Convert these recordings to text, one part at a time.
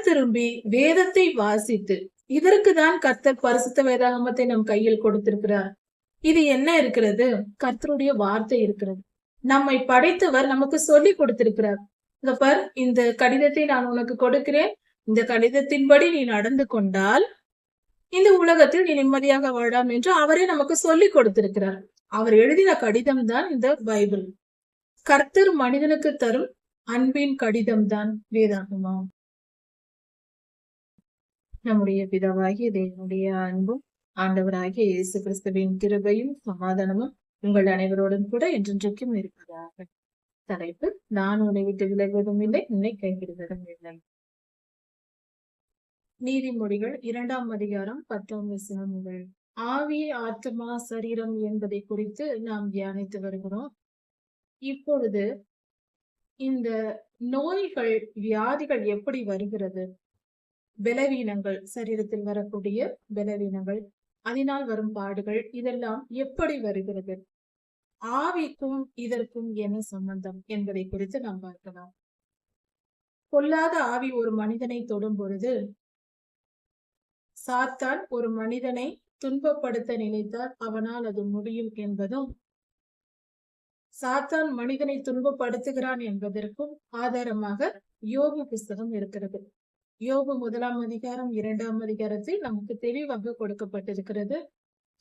மனம் திரும்பி வேதத்தை வாசித்து இதற்கு தான் கர்த்தர் பரிசுத்த வேதாகமத்தை நம் கையில் கொடுத்திருக்கிறார். இது என்ன இருக்கிறது? கர்த்தருடைய வார்த்தை இருக்கிறது. நம்மை படைத்தவர் நமக்கு சொல்லி கொடுத்திருக்கிறார். இங்க இந்த கடிதத்தை நான் உனக்கு கொடுக்கிறேன். இந்த கடிதத்தின்படி நீ நடந்து கொண்டால் இந்த உலகத்தில் நீ நிம்மதியாக வாழலாம் என்று அவரே நமக்கு சொல்லி கொடுத்திருக்கிறார். அவர் எழுதின கடிதம் தான் இந்த பைபிள். கர்த்தர் மனிதனுக்கு தரும் அன்பின் கடிதம் தான் வேதாகமா நம்முடைய பிதாவாகிய தேவனுடைய அன்பும் ஆண்டவராகிய இயேசு கிறிஸ்துவின் கிருபையும் சமாதானமும் உங்கள் அனைவரோடும் கூட என்றென்றைக்கும் இருப்பதாக. தலைப்பு நான் உன்னை விட்டு விலகுவதும் இல்லை உன்னை கைவிடுவதும் இல்லை. நீதிமொழிகள் இரண்டாம் அதிகாரம் பத்தாம் வசனங்கள். ஆவி ஆத்மா சரீரம் என்பதை குறித்து நாம் தியானித்து வருகிறோம். இப்பொழுது இந்த நோய்கள் வியாதிகள் எப்படி வருகிறது? பலவீனங்கள் சரீரத்தில் வரக்கூடிய பலவீனங்கள் அதனால் வரும் பாடுகள் இதெல்லாம் எப்படி வருகிறது? ஆவிக்கும் இதற்கும் என்ன சம்பந்தம் என்பதை குறித்து நாம் பார்க்கலாம். பொல்லாத ஆவி ஒரு மனிதனை தொடும் பொழுது சாத்தான் ஒரு மனிதனை துன்பப்படுத்த நினைத்தால் அவனால் அது முடியும் என்பதும் சாத்தான் மனிதனை துன்பப்படுத்துகிறான் என்பதற்கும் ஆதாரமாக யோகி புஸ்தகம் இருக்கிறது. யோபு முதலாம் அதிகாரம் இரண்டாம் அதிகாரத்தில் நமக்கு தெளிவாக கொடுக்கப்பட்டிருக்கிறது.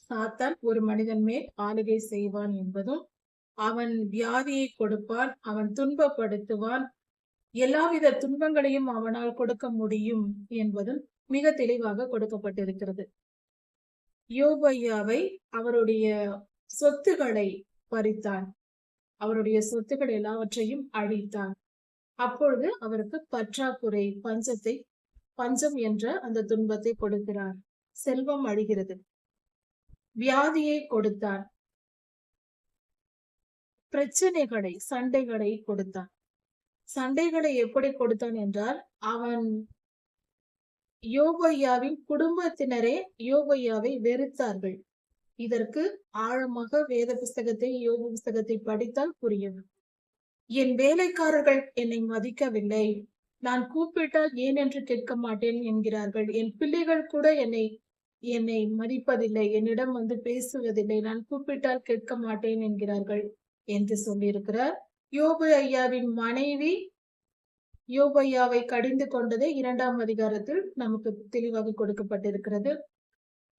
சாத்தான் ஒரு மனிதன் மேல் ஆளுகை செய்வான் என்பதும் அவன் வியாதியை கொடுப்பான் அவன் துன்பப்படுத்துவான் எல்லாவித துன்பங்களையும் அவனால் கொடுக்க முடியும் என்பதும் மிக தெளிவாக கொடுக்கப்பட்டிருக்கிறது. யோபையாவை அவருடைய சொத்துக்களை பறித்தான். அவருடைய சொத்துக்கள் எல்லாவற்றையும் அழித்தான். அப்பொழுது அவருக்கு பற்றாக்குறை பஞ்சத்தை பஞ்சம் என்ற அந்த துன்பத்தை கொடுக்கிறார். செல்வம் அழிகிறது. வியாதியை கொடுத்தார். பிரச்சனைகளை சண்டைகளை கொடுத்தான் சண்டைகளை எப்படி கொடுத்தான் என்றால் அவன் யோகையாவின் குடும்பத்தினரே யோகையாவை வெறுத்தார்கள். இதற்கு ஆழமாக வேத புஸ்தகத்தை யோக புஸ்தகத்தை படித்தால் புரியும். என் வேலைக்காரர்கள் என்னை மதிக்கவில்லை. நான் கூப்பிட்டால் ஏன் என்று கேட்க மாட்டேன் என்கிறார்கள். என் பிள்ளைகள் கூட என்னை என்னை மதிப்பதில்லை. என்னிடம் வந்து பேசுவதில்லை. நான் கூப்பிட்டால் கேட்க மாட்டேன் என்கிறார்கள். என்று சொல்லியிருக்கிறார். யோபு ஐயாவின் மனைவி யோபையாவை கடிந்து கொண்டதே இரண்டாம் அதிகாரத்தில் நமக்கு தெளிவாக கொடுக்கப்பட்டிருக்கிறது.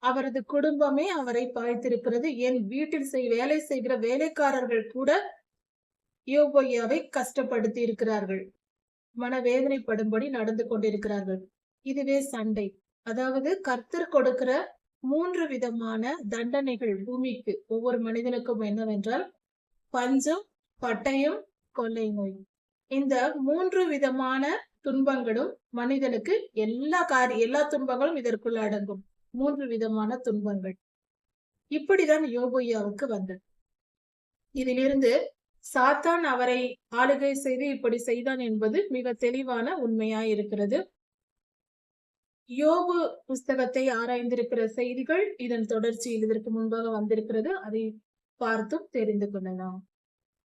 அவரது குடும்பமே அவரை பாய்த்திருக்கிறது. என் வீட்டில் செய் வேலை செய்கிற வேலைக்காரர்கள் கூட யோபையாவை கஷ்டப்படுத்தி இருக்கிறார்கள் மனவேதனைப்படும்படி நடந்து கொண்டிருக்கிறார்கள். இதுவே சண்டை. அதாவது கர்த்தர் கொடுக்கிற மூன்று விதமான தண்டனைகள் பூமிக்கு. ஒவ்வொரு மனிதனுக்கும் என்னவென்றால் பஞ்சம் பட்டயம் கொள்ளை நோய். இந்த மூன்று விதமான துன்பங்களும் மனிதனுக்கு எல்லா காரிய எல்லா துன்பங்களும் இதற்குள்ள அடங்கும். மூன்று விதமான துன்பங்கள். இப்படிதான் யோபையாவுக்கு வந்தது. இதிலிருந்து சாத்தான் அவரை ஆளுகை செய்து இப்படி செய்தான் என்பது மிக தெளிவான உண்மையாய் இருக்கிறது யோபு புஸ்தகத்தை ஆராய்ந்திருக்கிற செய்திகள் இதன் தொடர்ச்சியில் இதற்கு முன்பாக வந்திருக்கிறது. அதை பார்த்தும் தெரிந்து கொள்ளலாம்.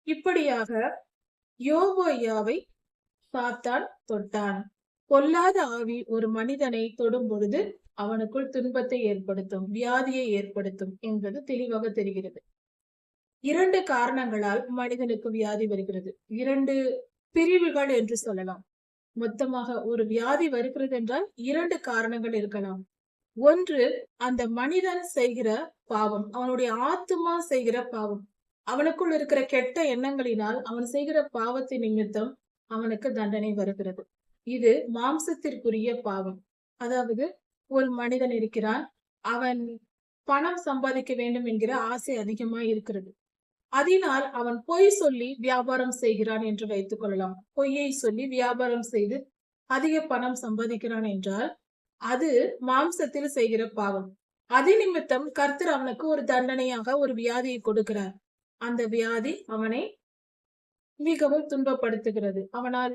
இப்படியாக யோபு ஐயாவை சாத்தான் தொட்டான். பொல்லாத ஆவி ஒரு மனிதனை தொடும் பொழுது அவனுக்குள் துன்பத்தை ஏற்படுத்தும் வியாதியை ஏற்படுத்தும் என்பது தெளிவாக தெரிகிறது. இரண்டு காரணங்களால் மனிதனுக்கு வியாதி வருகிறது. இரண்டு பிரிவுகள் என்று சொல்லலாம். மொத்தமாக ஒரு வியாதி வருகிறது என்றால் இரண்டு காரணங்கள் இருக்கலாம். ஒன்று அந்த மனிதன் செய்கிற பாவம் அவனுடைய ஆத்துமா செய்கிற பாவம். அவனுக்குள் இருக்கிற கெட்ட எண்ணங்களினால் அவன் செய்கிற பாவத்தின் நிமித்தம் அவனுக்கு தண்டனை வருகிறது. இது மாம்சத்திற்குரிய பாவம். அதாவது ஒரு மனிதன் இருக்கிறான் அவன் பணம் சம்பாதிக்க வேண்டும் என்கிற ஆசை அதிகமா இருக்கிறது. அதனால் அவன் பொய் சொல்லி வியாபாரம் செய்கிறான் என்று வைத்துக் கொள்ளலாம். பொய்யை சொல்லி வியாபாரம் செய்து அதிக பணம் சம்பாதிக்கிறான் என்றால் அது மாம்சத்தில் செய்கிற பாவம். அதே நிமித்தம் கர்த்தர் அவனுக்கு ஒரு தண்டனையாக ஒரு வியாதியை கொடுக்கிறார். அந்த வியாதி அவனை மிகவும் துன்பப்படுத்துகிறது. அவனால்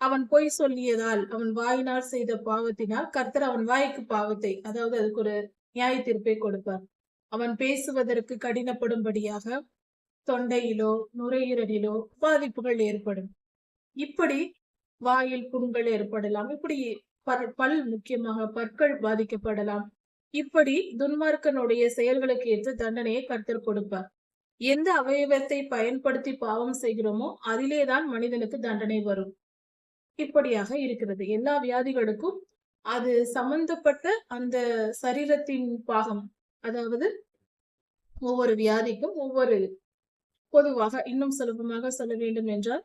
அவன் பொய் சொல்லியதால் அவன் வாயினால் செய்த பாவத்தினால் கர்த்தர் அவன் வாய்க்கு பாவத்தை அதாவது அதுக்கு ஒரு நியாய தீர்ப்பை கொடுப்பார். அவன் பேசுவதற்கு கடினப்படும்படியாக தொண்டையிலோ நுரையீரலிலோ பாதிப்புகள் ஏற்படும். இப்படி வாயில் புண்கள் ஏற்படலாம். இப்படி பல் பல் முக்கியமாக பற்கள் பாதிக்கப்படலாம். இப்படி துன்மார்க்கனுடைய செயல்களுக்கு ஏற்று தண்டனையை கர்த்தர் கொடுப்பார். எந்த அவயவத்தை பயன்படுத்தி பாவம் செய்கிறோமோ அதிலேதான் மனிதனுக்கு தண்டனை வரும். இப்படியாக இருக்கிறது. எல்லா வியாதிகளுக்கும் அது சம்பந்தப்பட்ட அந்த சரீரத்தின் பாகம் அதாவது ஒவ்வொரு வியாதிக்கும் ஒவ்வொரு பொதுவாக இன்னும் சுலபமாக சொல்ல வேண்டும் என்றால்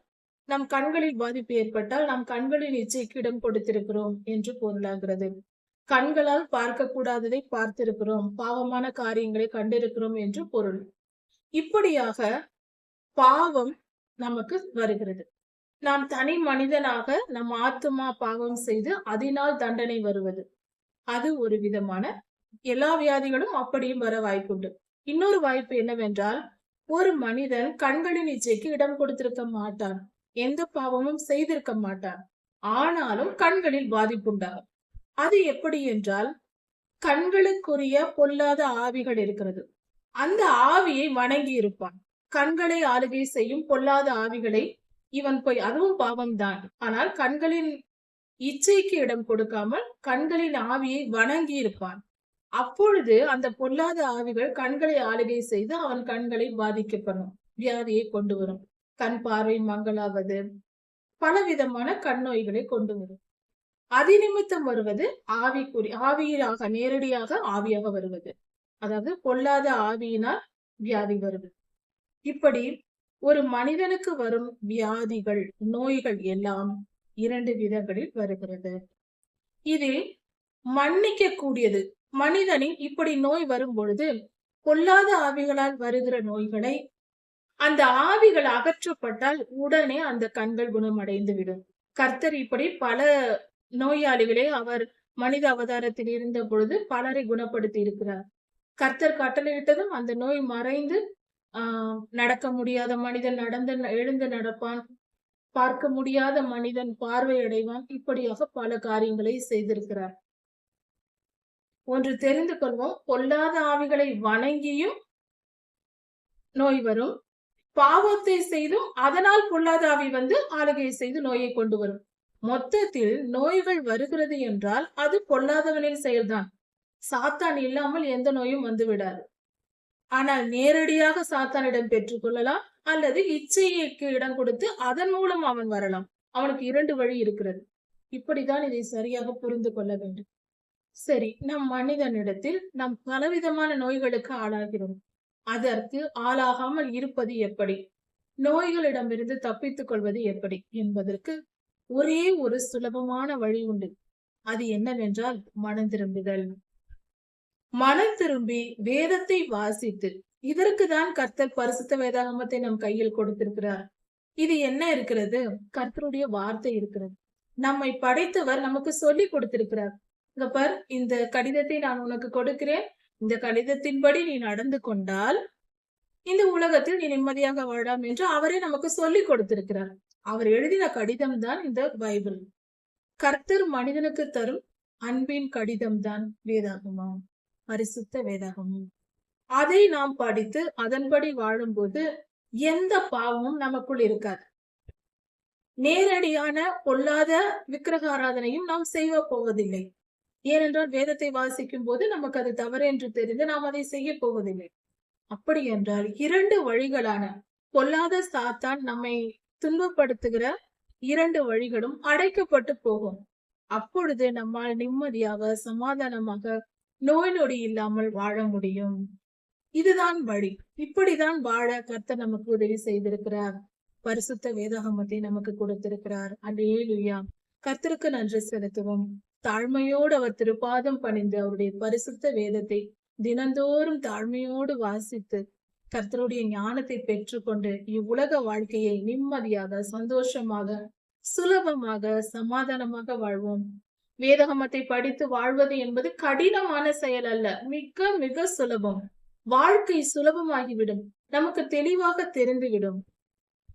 நம் கண்களில் பாதிப்பு ஏற்பட்டால் நம் கண்களின் இச்சைக்கு இடம் கொடுத்திருக்கிறோம் என்று பொருளாகிறது. கண்களால் பார்க்கக்கூடாததை பார்த்திருக்கிறோம் பாவமான காரியங்களை கண்டிருக்கிறோம் என்று பொருள். இப்படியாக பாவம் நமக்கு வருகிறது. நாம் தனி மனிதனாக நம் ஆத்துமா பாவம் செய்து அதனால் தண்டனை வருவது. அது ஒரு விதமான எல்லா வியாதிகளும் அப்படியும் வர வாய்ப்புண்டு. இன்னொரு வாய்ப்பு என்னவென்றால் ஒரு மனிதன் கண்களின் இச்சைக்கு இடம் கொடுத்திருக்க மாட்டான். எந்த பாவமும் செய்திருக்க மாட்டான். ஆனாலும் கண்களில் பாதிப்புண்டாகும் அது எப்படி என்றால் கண்களுக்குரிய பொல்லாத ஆவிகள் இருக்கிறது. அந்த ஆவியை வணங்கி இருப்பான். கண்களை ஆளுகை செய்யும் பொல்லாத ஆவிகளை இவன் போய் அதுவும் பாவம்தான். ஆனால் கண்களின் இச்சைக்கு இடம் கொடுக்காமல் கண்களின் ஆவியை வணங்கி இருப்பான். அப்பொழுது அந்த பொல்லாத ஆவிகள் கண்களை ஆளுகை செய்து அவன் கண்களை பாதிக்கப்படும் வியாதியை கொண்டு வரும் கண் பார்வை மங்களாவது பலவிதமான கண் நோய்களை கொண்டு வரும் அதிநிமித்தம் வருவது ஆவிக்குறி ஆவியாக நேரடியாக ஆவியாக வருவது. அதாவது பொல்லாத ஆவியினால் வியாதி வருது. இப்படி ஒரு மனிதனுக்கு வரும் வியாதிகள் நோய்கள் எல்லாம் இரண்டு விதங்களில் வருகிறது. இதில் மன்னிக்க கூடியது மனிதனின் இப்படி நோய் வரும் பொழுது பொல்லாத ஆவிகளால் வருகிற நோய்களை அந்த ஆவிகள் அகற்றப்பட்டால் உடனே அந்த கண்கள் குணமடைந்து விடும் கர்த்தர் இப்படி பல நோயாளிகளை அவர் மனித அவதாரத்தில் இருந்த பொழுது பலரை குணப்படுத்தி இருக்கிறார். கர்த்தர் கட்டளையிட்டதும் அந்த நோய் மறைந்து ஆஹ் நடக்க முடியாத மனிதன் நடந்து எழுந்து நடப்பான். பார்க்க முடியாத மனிதன் பார்வையடைவான். இப்படியாக பல காரியங்களை செய்திருக்கிறார். ஒன்று தெரிந்து கொள்வோம். பொல்லாத ஆவிகளை வணங்கியும் நோய் வரும். பாவத்தை செய்தும் அதனால் பொல்லாத ஆவி வந்து ஆளுகையை செய்து நோயை கொண்டு வரும். மொத்தத்தில் நோய்கள் வருகிறது என்றால் அது பொல்லாதவனின் செயல்தான். சாத்தான் இல்லாமல் எந்த நோயும் வந்து விடாது. ஆனால் நேரடியாக சாத்தானிடம் பெற்றுக்கொள்ளலாம் அல்லது இச்சைக்கு இடம் கொடுத்து அதன் மூலம் அவன் வரலாம். அவனுக்கு இரண்டு வழி இருக்கிறது. இப்படிதான் இதை சரியாக புரிந்து கொள்ள வேண்டும். சரி நம் மனிதனிடத்தில் நம் பலவிதமான நோய்களுக்கு ஆளாகிறோம். அதற்கு ஆளாகாமல் இருப்பது எப்படி? நோய்களிடமிருந்து தப்பித்துக் கொள்வது எப்படி? என்பதற்கு ஒரே ஒரு சுலபமான வழி உண்டு. அது என்னவென்றால் மனம் திரும்புதல். மனம் திரும்பி வேதத்தை வாசித்து இதற்கு தான் கர்த்தர் பரிசுத்த வேதாகமத்தை நம் கையில் கொடுத்திருக்கிறார். இது என்ன இருக்கிறது? கர்த்தருடைய வார்த்தை இருக்கிறது. நம்மை படைத்தவர் நமக்கு சொல்லி கொடுத்திருக்கிறார். இங்க பார் இந்த கடிதத்தை நான் உனக்கு கொடுக்கிறேன். இந்த கடிதத்தின்படி நீ நடந்து கொண்டால் இந்த உலகத்தில் நீ நிம்மதியாக வாழலாம் என்று அவரே நமக்கு சொல்லி கொடுத்திருக்கிறார். அவர் எழுதின கடிதம் தான் இந்த பைபிள். கர்த்தர் மனிதனுக்கு தரும் அன்பின் கடிதம் தான் வேதாகமா பரிசுத்த வேதாகமும். அதை நாம் படித்து அதன்படி வாழும்போது எந்த பாவமும் நமக்குள் இருக்காது. நேரடியான பொல்லாத விக்கிரக ஆராதனையும் நாம் செய்ய போவதில்லை. ஏனென்றால் வேதத்தை வாசிக்கும் போது நமக்கு அது தவறு என்று தெரிந்து நாம் அதை செய்ய போவதில்லை. அப்படி என்றால் இரண்டு வழிகளான பொல்லாத சாத்தான் நம்மை துன்பப்படுத்துகிற இரண்டு வழிகளும் அடைக்கப்பட்டு போகும். அப்பொழுது நம்மால் நிம்மதியாக சமாதானமாக நோய் நொடி இல்லாமல் வாழ முடியும். இதுதான் வழி. இப்படிதான் வாழ கர்த்தர் நமக்கு உதவி செய்திருக்கிறார். பரிசுத்த வேதாகமத்தை நமக்கு கொடுத்திருக்கிறார். அல்லேலுயா கர்த்தருக்கு நன்றி செலுத்துவோம். தாழ்மையோடு அவர் திருப்பாதம் பணிந்து அவருடைய பரிசுத்த வேதத்தை தினந்தோறும் தாழ்மையோடு வாசித்து கர்த்தருடைய ஞானத்தை பெற்றுக்கொண்டு இவ்வுலக வாழ்க்கையை நிம்மதியாக சந்தோஷமாக சுலபமாக சமாதானமாக வாழ்வோம். வேதகமத்தை படித்து வாழ்வது என்பது கடினமான செயல் அல்ல மிக மிக சுலபம். வாழ்க்கை சுலபமாகிவிடும் நமக்கு தெளிவாக தெரிந்துவிடும்.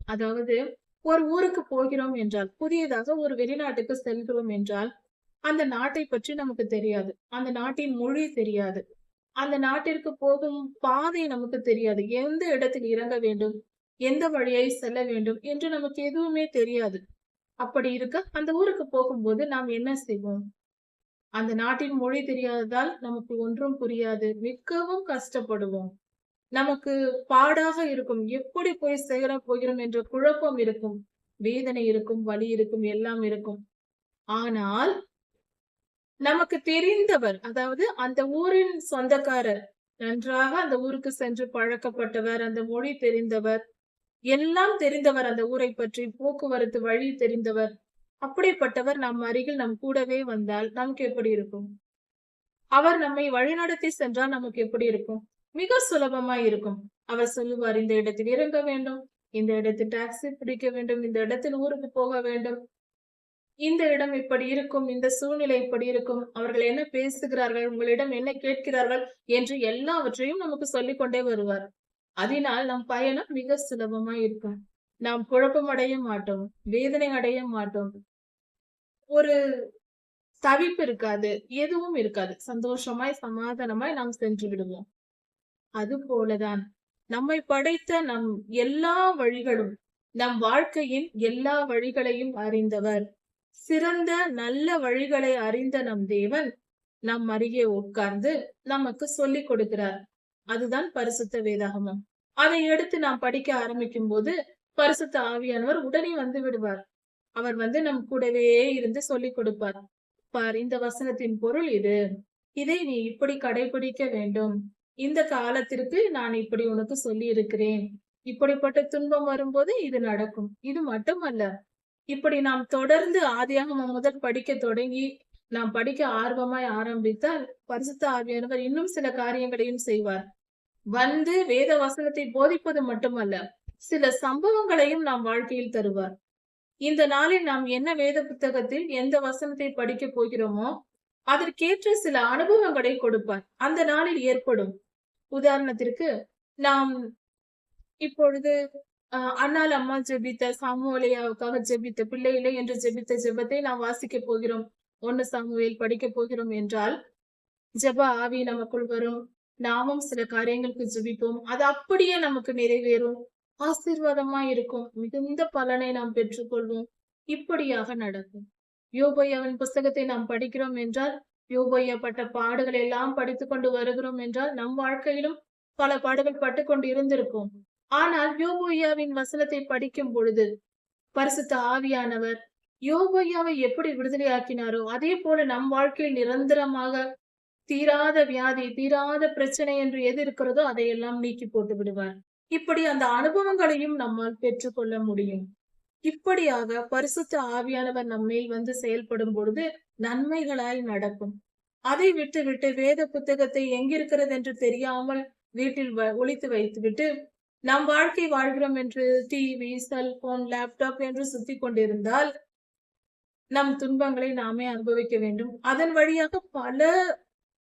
அதாவது ஒரு ஊருக்கு போகிறோம் என்றால் புதியதாக ஒரு வெளிநாட்டுக்கு செல்கிறோம் என்றால் அந்த நாட்டை பற்றி நமக்கு தெரியாது. அந்த நாட்டின் மொழி தெரியாது. அந்த நாட்டிற்கு போகும் பாதை நமக்கு தெரியாது. எந்த இடத்தில் இறங்க வேண்டும்? எந்த வழியை செல்ல வேண்டும்? என்று நமக்கு எதுவுமே தெரியாது. அப்படி இருக்க அந்த ஊருக்கு போகும்போது நாம் என்ன செய்வோம்? அந்த நாட்டின் மொழி தெரியாததால் நமக்கு ஒன்றும் புரியாது. மிகவும் கஷ்டப்படுவோம். நமக்கு பாடாக இருக்கும். எப்படி போய் சேர போகிறோம் என்ற குழப்பம் இருக்கும். வேதனை இருக்கும். வலி இருக்கும். எல்லாம் இருக்கும். ஆனால் நமக்கு தெரிந்தவர் அதாவது அந்த ஊரின் சொந்தக்காரர் நன்றாக அந்த ஊருக்கு சென்று பழக்கப்பட்டவர் அந்த மொழி தெரிந்தவர் எல்லாம் தெரிந்தவர் அந்த ஊரை பற்றி போக்குவரத்து வழி தெரிந்தவர். அப்படிப்பட்டவர் நம் அருகில் நம் கூடவே வந்தால் நமக்கு எப்படி இருக்கும்? அவர் நம்மை வழிநடத்தி சென்றால் நமக்கு எப்படி இருக்கும்? மிக சுலபமா இருக்கும். அவர் சொல்லுவார் இந்த இடத்தில் இறங்க வேண்டும். இந்த இடத்தில் டாக்ஸி பிடிக்க வேண்டும். இந்த இடத்தில் ஊருக்கு போக வேண்டும். இந்த இடம் இப்படி இருக்கும் இந்த சூழ்நிலை இப்படி இருக்கும் அவர்கள் என்ன பேசுகிறார்கள் உங்களிடம் என்ன கேட்கிறார்கள் என்று எல்லாவற்றையும் நமக்கு சொல்லிக் கொண்டே வருவார். அதனால் நம் பயணம் மிக சுலபமா இருக்கும். நாம் குழப்பம் அடைய மாட்டோம் வேதனை அடைய மாட்டோம். ஒரு தவிப்பு இருக்காது எதுவும் இருக்காது. சந்தோஷமாய் சமாதானமாய் நாம் சென்று விடுவோம். அது போலதான் நம்மை படைத்த நம் எல்லா வழிகளும் நம் வாழ்க்கையின் எல்லா வழிகளையும் அறிந்தவர். சிறந்த நல்ல வழிகளை அறிந்த நம் தேவன் நம் அருகே உட்கார்ந்து நமக்கு சொல்லிக் கொடுக்கிறார். அதுதான் பரிசுத்த வேதாகமம். அதை எடுத்து நாம் படிக்க ஆரம்பிக்கும் போது பரிசுத்த ஆவியானவர் உடனே வந்து விடுவார். அவர் வந்து நம் கூடவே இருந்து சொல்லிக் கொடுப்பார். பார் இந்த வசனத்தின் பொருள் இது. இதை நீ இப்படி கடைபிடிக்க வேண்டும். இந்த காலத்திற்கு நான் இப்படி உனக்கு சொல்லி இருக்கிறேன் இப்படிப்பட்ட துன்பம் வரும்போது இது நடக்கும். இது மட்டுமல்ல. இப்படி நாம் தொடர்ந்து ஆதியாகமம் முதல் படிக்க தொடங்கி நாம் படிக்க ஆர்வமாய் ஆரம்பித்தால் பரிசுத்த ஆவியானவர் இன்னும் சில காரியங்களையும் செய்வார். வந்து வேத வசனத்தை போதிப்பது மட்டுமல்ல சில சம்பவங்களையும் நாம் வாழ்க்கையில் தருவார். இந்த நாளில் நாம் என்ன வேத புத்தகத்தில் எந்த வசனத்தை படிக்க போகிறோமோ அதற்கேற்ற சில அனுபவங்களை கொடுப்பார். அந்த நாளில் ஏற்படும். உதாரணத்திற்கு நாம் இப்பொழுது அண்ணால் அம்மா ஜெபித்த சாமுவலையாவுக்காக ஜெபித்த பிள்ளையிலே என்று ஜெபித்த ஜெபத்தை நாம் வாசிக்க போகிறோம். ஒன்னு சாமுவேல் படிக்க போகிறோம் என்றால் ஜெப ஆவி நமக்குள் வரும். நாமும் சில காரியங்களுக்கு ஜெபிப்போம். அது அப்படியே நமக்கு நிறைவேறும். ஆசீர்வாதமா இருக்கும். மிகுந்த பலனை நாம் பெற்றுக்கொள்வோம். இப்படியாக நடக்கும். யோபையாவின் புஸ்தகத்தை நாம் படிக்கிறோம் என்றால் யோபையா பட்ட பாடுகள் எல்லாம் படித்துக் கொண்டு வருகிறோம் என்றால் நம் வாழ்க்கையிலும் பல பாடுகள் பட்டு கொண்டு ஆனால் யோபையாவின் வசனத்தை படிக்கும் பொழுது பரிசுத்த ஆவியானவர் யோபையாவை எப்படி விடுதலையாக்கினாரோ அதே போல நம் வாழ்க்கையில் நிரந்தரமாக தீராத வியாதி தீராத பிரச்சனை என்று எது இருக்கிறதோ அதையெல்லாம் நீக்கி போட்டு விடுவார். இப்படி அந்த அனுபவங்களையும் நம்மால் பெற்றுக்கொள்ள முடியும். இப்படியாக பரிசுத்த ஆவியானவர் நம்மேல் வந்து செயல்படும் பொழுது நன்மைகளாய் நடக்கும். அதை விட்டு விட்டு வேத புத்தகத்தை எங்கிருக்கிறது என்று தெரியாமல் வீட்டில் ஒழித்து வைத்துவிட்டு நம் வாழ்க்கை வாழ்கிறோம் என்று டிவி செல்போன் லேப்டாப் என்று சுத்தி கொண்டிருந்தால் நம் துன்பங்களை நாமே அனுபவிக்க வேண்டும். அதன் வழியாக பல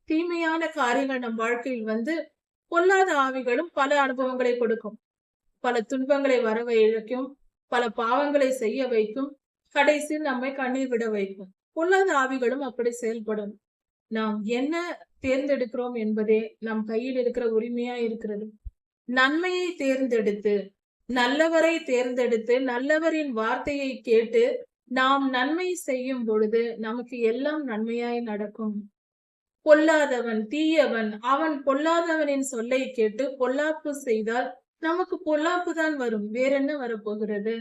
தீமையான காரியங்கள் நம் வாழ்க்கையில் வந்து பொல்லாத ஆவிகளும் பல அனுபவங்களை கொடுக்கும். பல துன்பங்களை வர வைக்கும் பல பாவங்களை செய்ய வைக்கும் கடைசியில் நம்மை கண்ணீர் விட வைக்கும். பொல்லாத ஆவிகளும் அப்படி செயல்படும். நாம் என்ன தேர்ந்தெடுக்கிறோம் என்பதே நம் கையில் இருக்கிற உரிமையா இருக்கிறது. நன்மையை தேர்ந்தெடுத்து நல்லவரை தேர்ந்தெடுத்து நல்லவரின் வார்த்தையை கேட்டு நாம் நன்மை செய்யும் பொழுது நமக்கு எல்லாம் நன்மையாய் நடக்கும். பொல்லாதவன் தீயவன் அவன் பொல்லாதவனின் சொல்லை கேட்டு பொல்லாப்பு செய்தால் நமக்கு பொல்லாப்பு தான் வரும். வேற என்ன வரப்போகிறது?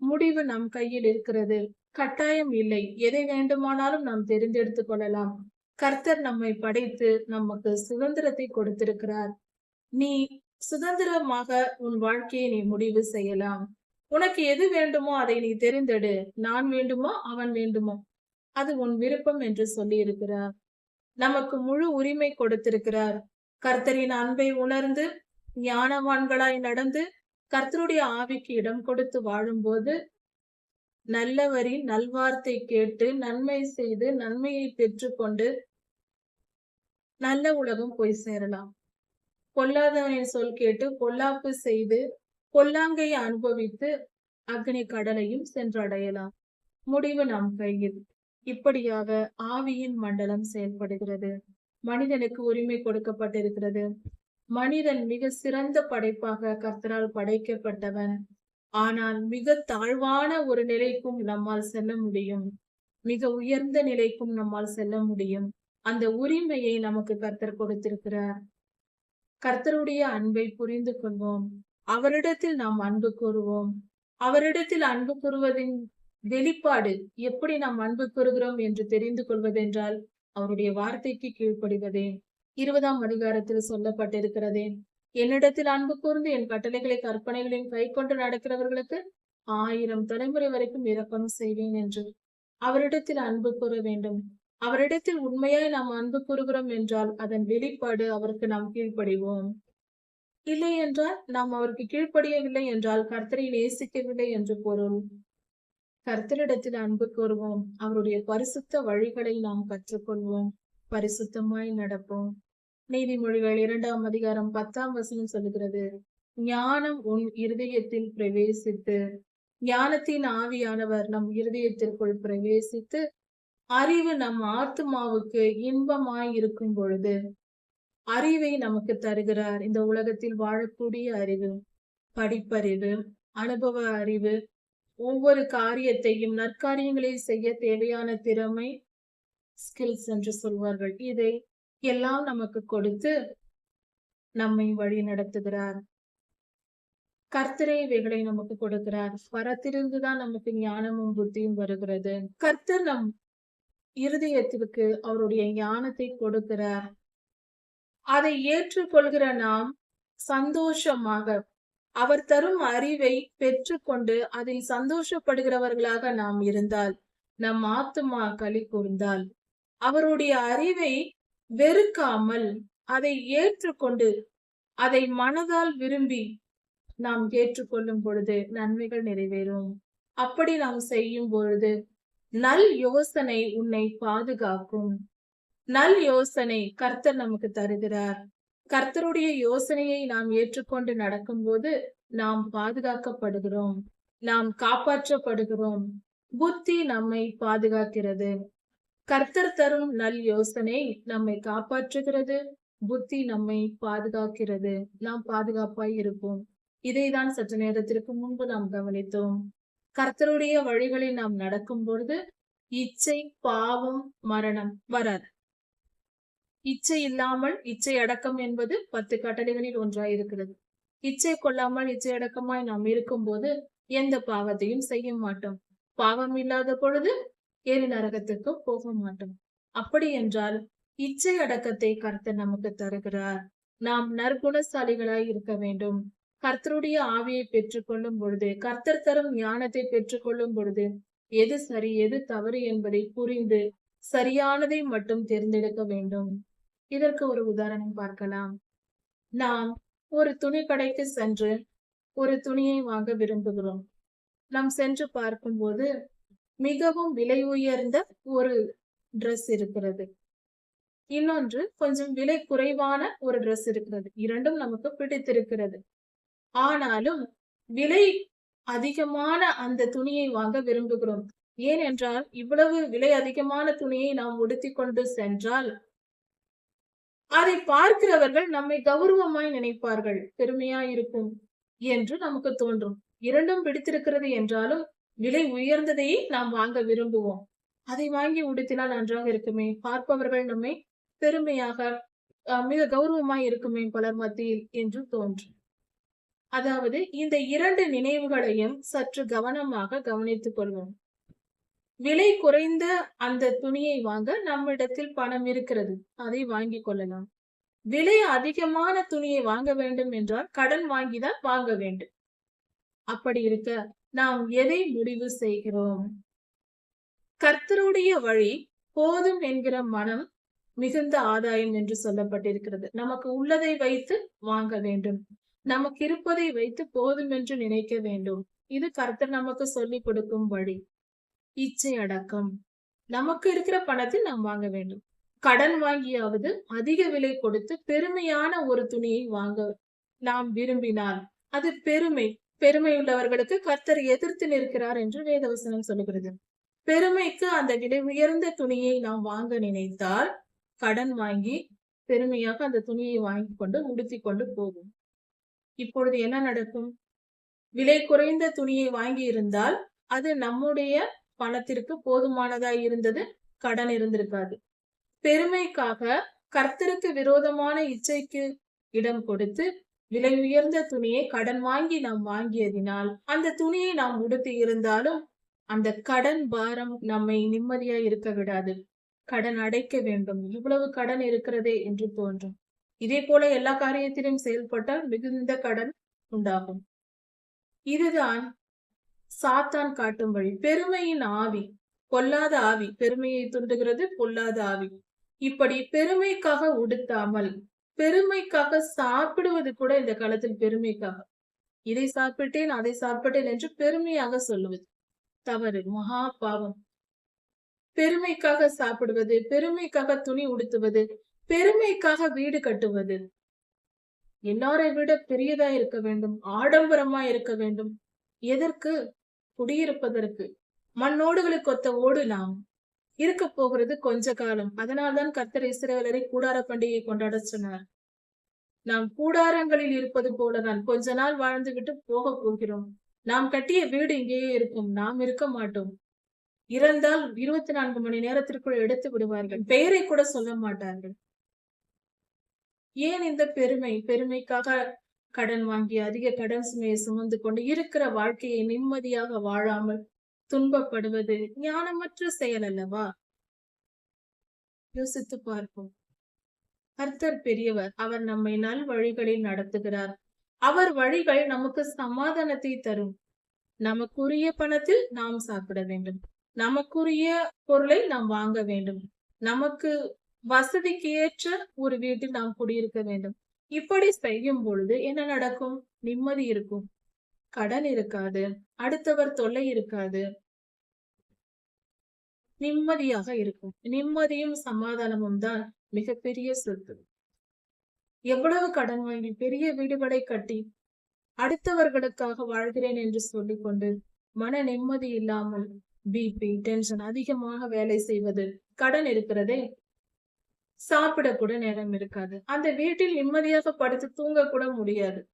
முடிவு நம் கையில் இருக்கிறது. கட்டாயம் இல்லை. எதை வேண்டுமானாலும் நாம் தெரிந்தெடுத்துக் கொள்ளலாம். கர்த்தர் நம்மை படைத்து நமக்கு சுதந்திரத்தை கொடுத்திருக்கிறார். நீ சுதந்திரமாக உன் வாழ்க்கையை நீ முடிவு செய்யலாம். உனக்கு எது வேண்டுமோ அதை நீ தெரிந்தெடு. நான் வேண்டுமோ அவன் வேண்டுமோ? அது உன் விருப்பம் என்று சொல்லி இருக்கிறார் நமக்கு முழு உரிமை கொடுத்திருக்கிறார். கர்த்தரின் அன்பை உணர்ந்து ஞானவான்களாய் நடந்து கர்த்தருடைய ஆவிக்கு இடம் கொடுத்து வாழும்போது நல்லவரின் நல்வார்த்தை கேட்டு நன்மை செய்து நன்மையை பெற்றுக்கொண்டு நல்ல உலகம் போய் சேரலாம். பொல்லாதவனின் சொல் கேட்டு பொல்லாப்பு செய்து பொல்லாங்கை அனுபவித்து அக்னி கடலையும் சென்றடையலாம். முடிவு நம் கையில். இப்படியாக ஆவியின் மண்டலம் செயல்படுகிறது. மனிதனுக்கு உரிமை கொடுக்கப்பட்டிருக்கிறது. மனிதன் மிக சிறந்த படைப்பாக கர்த்தரால் படைக்கப்பட்டவன். ஆனால் மிக தாழ்வான ஒரு நிலைக்கும் நம்மால் செல்ல முடியும். மிக உயர்ந்த நிலைக்கும் நம்மால் செல்ல முடியும். அந்த உரிமையை நமக்கு கர்த்தர் கொடுத்திருக்கிறார். கர்த்தருடைய அன்பை புரிந்து கொள்வோம். அவரிடத்தில் நாம் அன்பு கூறுவோம். அவரிடத்தில் அன்பு கூறுவதின் வெளிப்பாடு எப்படி நாம் அன்பு கூறுகிறோம் என்று தெரிந்து கொள்வதென்றால் அவருடைய வார்த்தைக்கு கீழ்ப்படிவதே இருபதாம் அதிகாரத்தில் சொல்லப்பட்டிருக்கிறதே. என்னிடத்தில் அன்பு கூர்ந்து என் கட்டளைகளை கற்பனைகளையும் கை கொண்டு நடக்கிறவர்களுக்கு ஆயிரம் தலைமுறை வரைக்கும் இறக்கம் செய்வேன் என்று. அவரிடத்தில் அன்பு கூற வேண்டும். அவரிடத்தில் உண்மையாய் நாம் அன்பு கூறுகிறோம் என்றால் அதன் வெளிப்பாடு அவருக்கு நாம் கீழ்ப்படிவோம். இல்லை என்றால் நாம் அவருக்கு கீழ்ப்படியவில்லை என்றால் கர்த்தரை நேசிக்கவில்லை என்று பொருள். கர்த்தரிடத்தில் அன்பு கூறுவோம். அவருடைய பரிசுத்த வழிகளை நாம் கற்றுக்கொள்வோம். பரிசுத்தமாய் நடப்போம். நீதிமொழிகள் இரண்டாம் அதிகாரம் பத்தாம் வசனம் சொல்லுகிறது. ஞானம் உன் இருதயத்தில் பிரவேசித்து ஞானத்தின் ஆவியானவர் நம் இருதயத்திற்குள் பிரவேசித்து அறிவு நம் ஆத்துமாவுக்கு இன்பமாய் இருக்கும் பொழுது அறிவை நமக்கு தருகிறார். இந்த உலகத்தில் வாழக்கூடிய அறிவு படிப்பறிவு அனுபவ அறிவு ஒவ்வொரு காரியத்தையும் நற்காரியங்களை செய்ய தேவையான திறமை ஸ்கில்ஸ் என்று சொல்வார்கள். இதை எல்லாம் நமக்கு கொடுத்து நம்மை வழி நடத்துகிறார். கர்த்தரே இவைகளை நமக்கு கொடுக்கிறார். பரத்திலிருந்துதான் நமக்கு ஞானமும் புத்தியும் வருகிறது. கர்த்தர் நம் இருதயத்திற்கு அவருடைய ஞானத்தை கொடுக்கிறார். அதை ஏற்றுக்கொள்கிற நாம் சந்தோஷமாக அவர் தரும் அறிவை பெற்றுக்கொண்டு அதில் சந்தோஷப்படுகிறவர்களாக நாம் இருந்தால் நம் ஆத்துமா களி கூர்ந்தால் அவருடைய அறிவை வெறுக்காமல் அதை ஏற்றுக்கொண்டு அதை மனதால் விரும்பி நாம் ஏற்றுக்கொள்ளும் பொழுது நன்மைகள் நிறைவேறும். அப்படி நாம் செய்யும் பொழுது நல் யோசனை உன்னை பாதுகாக்கும். நல் யோசனை கர்த்தர் நமக்கு தருகிறார். கர்த்தருடைய யோசனையை நாம் ஏற்றுக்கொண்டு நடக்கும்போது நாம் பாதுகாக்கப்படுகிறோம். நாம் காப்பாற்றப்படுகிறோம். புத்தி நம்மை பாதுகாக்கிறது. கர்த்தர் தரும் நல் யோசனை நம்மை காப்பாற்றுகிறது. புத்தி நம்மை பாதுகாக்கிறது. நாம் பாதுகாப்பாய் இருப்போம். இதைதான் சற்று நேரத்திற்கு முன்பு நாம் கவனித்தோம். கர்த்தருடைய வழிகளில் நாம் நடக்கும் பொழுது இச்சை பாவம் மரணம் வராது. இச்சை இல்லாமல் இச்சை அடக்கம் என்பது பத்து கட்டளைகளில் ஒன்றாய் இருக்கிறது. இச்சை கொள்ளாமல் இச்சை அடக்கமாய் நாம் இருக்கும்போது எந்த பாவத்தையும் செய்ய மாட்டோம். பாவம் இல்லாத பொழுது ஏழு நரகத்துக்கு போக மாட்டோம். அப்படி என்றால் இச்சை அடக்கத்தை கர்த்தர் நமக்கு தருகிறார். நாம் நற்குணசாலிகளாய் இருக்க வேண்டும். கர்த்தருடைய ஆவியை பெற்றுக்கொள்ளும் பொழுது கர்த்தர் தரும் ஞானத்தை பெற்றுக்கொள்ளும் பொழுது எது சரி எது தவறு என்பதை புரிந்து சரியானதை மட்டும் தேர்ந்தெடுக்க வேண்டும். இதற்கு ஒரு உதாரணம் பார்க்கலாம். நாம் ஒரு துணி கடைக்கு சென்று ஒரு துணியை வாங்க விரும்புகிறோம். நாம் சென்று பார்க்கும்போது மிகவும் விலை உயர்ந்த ஒரு ட்ரெஸ் இருக்கிறது. இன்னொன்று கொஞ்சம் விலை குறைவான ஒரு ட்ரெஸ் இருக்கிறது. இரண்டும் நமக்கு பிடித்திருக்கிறது. ஆனாலும் விலை அதிகமான அந்த துணியை வாங்க விரும்புகிறோம். ஏனென்றால் இவ்வளவு விலை அதிகமான துணியை நாம் உடுத்தி கொண்டு சென்றால் அதை பார்க்கிறவர்கள் நம்மை கௌரவமாய் நினைப்பார்கள். பெருமையாய் இருக்கும் என்று நமக்கு தோன்றும். இரண்டும் பிடித்திருக்கிறது என்றாலும் விலை உயர்ந்ததையே நாம் வாங்க விரும்புவோம். அதை வாங்கி உடுத்தினால் நன்றாக இருக்குமே. பார்ப்பவர்கள் நம்மை பெருமையாக மிக கௌரவமாய் இருக்குமே பலர் மத்தியில் என்று தோன்றும். அதாவது இந்த இரண்டு நினைவுகளையும் சற்று கவனமாக கவனித்துக் கொள்வோம். விலை குறைந்த அந்த துணியை வாங்க நம்மிடத்தில் பணம் இருக்கிறது. அதை வாங்கி கொள்ளலாம். விலை அதிகமான துணியை வாங்க வேண்டும் என்றால் கடன் வாங்கிதான் வாங்க வேண்டும். அப்படி இருக்க நாம் எதை முடிவு செய்கிறோம்? கர்த்தருடைய வழி போதும் என்கிற மனம் மிகுந்த ஆதாயம் என்று சொல்லப்பட்டிருக்கிறது. நமக்கு உள்ளதை வைத்து வாங்க வேண்டும். நமக்கு இருப்பதை வைத்து போதும் என்று நினைக்க வேண்டும். இது கர்த்தர் நமக்கு சொல்லிக் கொடுக்கும் வழி. இச்சை அடக்கம். நமக்கு இருக்கிற பணத்தை நாம் வாங்க வேண்டும். கடன் வாங்கியாவது அதிக விலை கொடுத்து பெருமையான ஒரு துணியை வாங்க நாம் விரும்பினால் அது பெருமை. பெருமை உள்ளவர்களுக்கு கர்த்தர் எதிர்த்து நிற்கிறார் என்று வேதவசனம் சொல்லுகிறது. பெருமைக்கு அந்த விலை உயர்ந்த துணியை நாம் வாங்க நினைத்தால் கடன் வாங்கி பெருமையாக அந்த துணியை வாங்கி கொண்டு உடுத்தி கொண்டு போகும். இப்பொழுது என்ன நடக்கும்? விலை குறைந்த துணியை வாங்கி இருந்தால் அது நம்முடைய பணத்திற்கு போதுமானதாய் இருந்தது கடன் இருந்திருக்காது. பெருமைக்காக கர்த்தருக்கு விரோதமான இச்சைக்கு இடம் கொடுத்து விலை உயர்ந்த துணியை கடன் வாங்கி நாம் வாங்கியதினால் அந்த துணியை நாம் உடுத்தி இருந்தாலும் அந்த கடன் பாரம் நம்மை நிம்மதியா இருக்க விடாது. கடன் அடைக்க வேண்டும். இவ்வளவு கடன் இருக்கிறதே என்று தோன்றும். இதே போல எல்லா காரியத்திலும் செயல்பட்டால் மிகுந்த கடன் உண்டாகும். இதுதான் சாத்தான் காட்டும் வழி. பெருமையின் ஆவி பொல்லாத ஆவி பெருமையை துண்டுகிறது பொல்லாத ஆவி. இப்படி பெருமைக்காக உடுத்தாமல் பெருமைக்காக சாப்பிடுவது கூட இந்த காலத்தில் பெருமைக்காக. இதை சாப்பிட்டேன் அதை சாப்பிட்டேன் என்று பெருமையாக சொல்லுவது தவறு மகா பாவம். பெருமைக்காக சாப்பிடுவது பெருமைக்காக துணி உடுத்துவது பெருமைக்காக வீடு கட்டுவது. எல்லாரை விட பெரியதா இருக்க வேண்டும் ஆடம்பரமா இருக்க வேண்டும். எதற்கு? குடியிருப்பதற்கு. மண்ணோடுகளுக்கு ஒத்த ஓடு நாம் இருக்க போகிறது கொஞ்ச காலம். அதனால்தான் கர்த்தர் இஸ்ரவேலரை கூடார பண்டிகை கொண்டாட சொன்னார். நாம் கூடாரங்களில் இருப்பது போலதான். கொஞ்ச நாள் வாழ்ந்து விட்டு போக போகிறோம். நாம் கட்டிய வீடு இங்கேயே இருக்கும். நாம் இருக்க மாட்டோம். இறந்தால் இருபத்தி நான்கு மணி நேரத்திற்குள் எடுத்து விடுவார்கள். பெயரை கூட சொல்ல மாட்டார்கள். ஏன் இந்த பெருமை? பெருமைக்காக கடன் வாங்கி அதிக கடன் சுமையை சுமந்து கொண்டு இருக்கிற வாழ்க்கையை நிம்மதியாக வாழாமல் துன்பப்படுவது ஞானமற்ற செயல் அல்லவா? யோசித்து பார்ப்போம். கர்த்தர் பெரியவர் அவர் நம்மை நல் வழிகளில் நடத்துகிறார். அவர் வழிகள் நமக்கு சமாதானத்தை தரும். நமக்குரிய பணத்தில் நாம் சாப்பிட வேண்டும். நமக்குரிய பொருளை நாம் வாங்க வேண்டும். நமக்கு வசதிக்கு ஏற்ற ஒரு வீட்டில் நாம் குடியிருக்க வேண்டும். இப்படி செய்யும் பொழுது என்ன நடக்கும்? நிம்மதி இருக்கும். கடன் இருக்காது. அடுத்தவர் தொல்லை இருக்காது. நிம்மதியாக இருக்கும். நிம்மதியும் சமாதானமும் தான் மிகப்பெரிய சொத்து. எவ்வளவு கடன் வாங்கி பெரிய வீடுகளை கட்டி அடுத்தவர்களுக்காக வாழ்கிறேன் என்று சொல்லிக்கொண்டு மன நிம்மதி இல்லாமல் பிபி டென்ஷன் அதிகமாக வேலை செய்வது கடன் இருக்கிறதே? சாப்பிட கூட நேரம் இருக்காது. அந்த வீட்டில் நிம்மதியாக படுத்து தூங்க கூட முடியாது.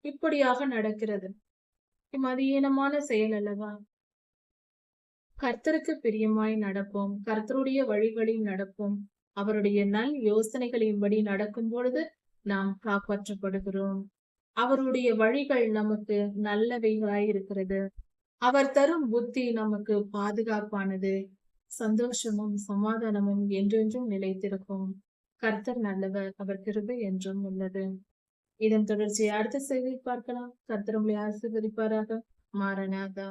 இப்படியாக நடக்கிறது. மதியீனமான செயல் அல்லவா? கர்த்தருக்கு பிரியமாய் நடப்போம். கர்த்தருடைய வழிகளில் நடப்போம். அவருடைய நல் யோசனைகளின்படி நடக்கும் பொழுது நாம் காப்பாற்றப்படுகிறோம். அவருடைய வழிகள் நமக்கு நல்லவைகளாய் இருக்கிறது அவர் தரும் புத்தி நமக்கு பாதுகாப்பானது. சந்தோஷமும் சமாதானமும் என்றென்றும் நிலைத்திருக்கும். கர்த்தர் நல்லவர் அவர் கிருபை என்றும் உள்ளது. இதன் தொடர்ச்சியை அடுத்த செய்தி பார்க்கலாம். கர்த்தர் உங்களை ஆசீர்வதிப்பாராக. மாறனாதா